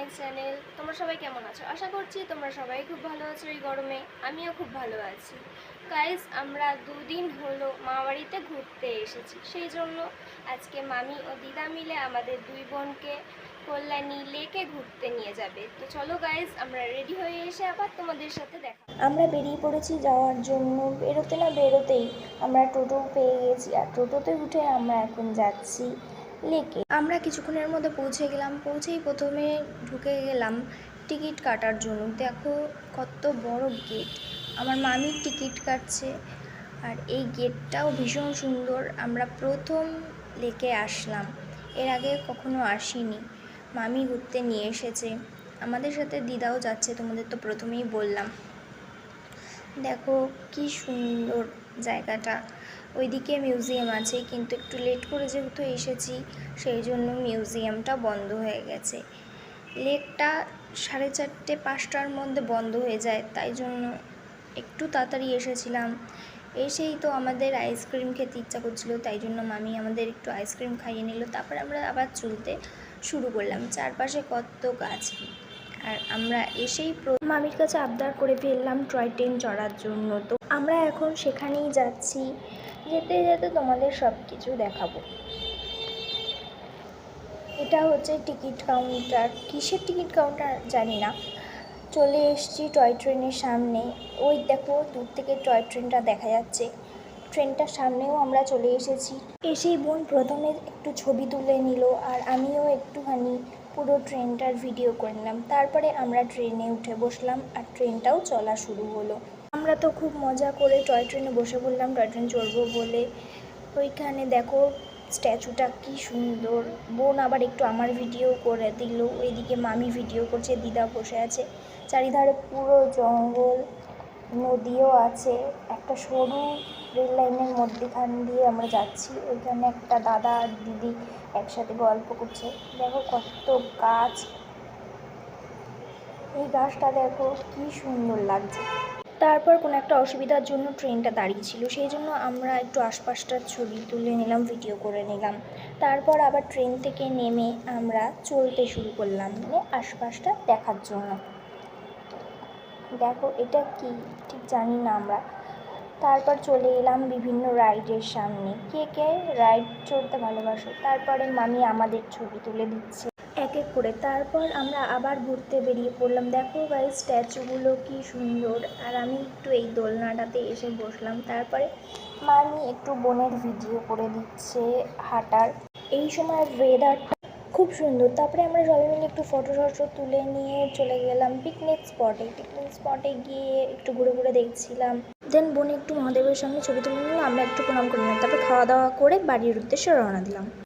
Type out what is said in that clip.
My channel. তোমরা সবাই কেমন আছো? আশা করছি তোমরা সবাই খুব ভালো আছো এই গরমে। আমিও খুব ভালো আছি। গাইজ আমরা দুদিন হলো মামাবাড়িতে ঘুরতে এসেছি। সেই জন্য আজকে মামি ও দিদা মিলে আমাদের দুই বোনকে কল্যাণী লেকে ঘুরতে নিয়ে যাবে। তো চলো গাইজ আমরা রেডি হয়ে এসে আবার তোমাদের সাথে দেখা আমরা বেরিয়ে পড়েছি যাওয়ার জন্য। বেরোতে না বেরোতেই আমরা টোটো পেয়ে গেছি। আর টোটোতে উঠে আমরা এখন যাচ্ছি লেকে। আমরা কিছুক্ষণের মধ্যে পৌঁছে গেলাম। পৌঁছেই প্রথমে ঢুকে গেলাম টিকিট কাটার জন্য। দেখো কত বড় গেট আমার মামি টিকিট কাটছে আর এই গেটটাও ভীষণ সুন্দর। আমরা প্রথম লেকে আসলাম। এর আগে কখনো আসিনি। মামি ঘুরতে নিয়ে এসেছে। আমাদের সাথে দিদাও যাচ্ছে, তোমাদের তো প্রথমেই বললাম। দেখো কি সুন্দর জায়গাটা। ওইদিকে মিউজিয়াম আছে, কিন্তু একটু লেট করে যেহেতু এসেছি, সেই জন্য মিউজিয়ামটা বন্ধ হয়ে গেছে। লেকটা সাড়ে চারটে, পাঁচটার মধ্যে বন্ধ হয়ে যায়, তাই জন্য একটু তাড়াতাড়ি এসেছিলাম। এসেই তো আমাদের আইসক্রিম খেতে ইচ্ছা করছিল, তাই জন্য মামি আমাদের একটু আইসক্রিম খাইয়ে নিল। তারপর আমরা আবার চলতে শুরু করলাম, চারপাশে কত গাছ। আর আমরা এসেই মামির কাছে আবদার করে ফেললাম টয় ট্রেন চড়ার জন্য। তো আমরা এখন সেখানেই যাচ্ছি। যেতে যেতে তোমাদের সব কিছু দেখাবো। এটা হচ্ছে টিকিট কাউন্টার। কিসের টিকিট কাউন্টার জানি না। চলে এসেছি টয় ট্রেনের সামনে। ওই দেখো, দূর থেকে টয় ট্রেনটা দেখা যাচ্ছে। ট্রেনটার সামনেও আমরা চলে এসেছি। এসেই বোন প্রথমে একটু ছবি তুলে নিল আর আমিও একটুখানি পুরো ট্রেনটার ভিডিও করে নিলাম। তারপরে আমরা ট্রেনে উঠে বসলাম আর ট্রেনটাও চলা শুরু হলো। আমরা তো খুব মজা করে টয় ট্রেনে বসে পড়লাম, টয় ট্রেন চড়বো বলে। ওইখানে দেখো স্ট্যাচুটা কি সুন্দর। বোন আবার একটু আমার ভিডিও করে দিল, ওইদিকে মামি ভিডিও করছে, দিদা বসে আছে। চারিধারে পুরো জঙ্গল, নদীও আছে। একটা সরু রেল লাইনের মধ্যেখান দিয়ে আমরা যাচ্ছি। ওইখানে একটা দাদা আর দিদি একসাথে গল্প করছে। দেখো কত গাছ। এই গাছটা দেখো কি সুন্দর লাগছে। তারপর কোনো একটা অসুবিধার জন্য ট্রেনটা দাঁড়িয়ে ছিল সেই জন্য আমরা একটু আশপাশটার ছবি তুলে নিলাম ভিডিও করে নিলাম। তারপর আবার ট্রেন থেকে নেমে আমরা চলতে শুরু করলাম মানে আশপাশটা দেখার জন্য। দেখো, এটা কি? ঠিক জানি না আমরা। তারপর চলে এলাম বিভিন্ন রাইডের সামনে। কে কে? রাইড চড়তে ভালোবাসো। তারপরে মামি আমাদের ছবি তুলে দিচ্ছে। এক এক করে। তারপর আমরা আবার ঘুরতে বেরিয়ে পড়লাম। দেখো গাই স্ট্যাচুগুলো কি সুন্দর। আর আমি একটু এই দোলনাটাতে এসে বসলাম। তারপরে মামি একটু বোনের ভিডিও করে দিচ্ছে হাঁটার। এই সময় ওয়েদারটা খুব সুন্দর। তারপরে আমরা সবাই মিলে একটু ফটো টটো তুলে নিয়ে চলে গেলাম পিকনিক স্পটে পিকনিক স্পটে গিয়ে একটু ঘুরে ঘুরে দেখছিলাম। দেন বোন একটু মহাদেবের সামনে ছবি তুলে নিলাম আমরা একটু প্রণাম করে নিলাম। তারপরে খাওয়া দাওয়া করে বাড়ির উদ্দেশ্যে রওনা দিলাম।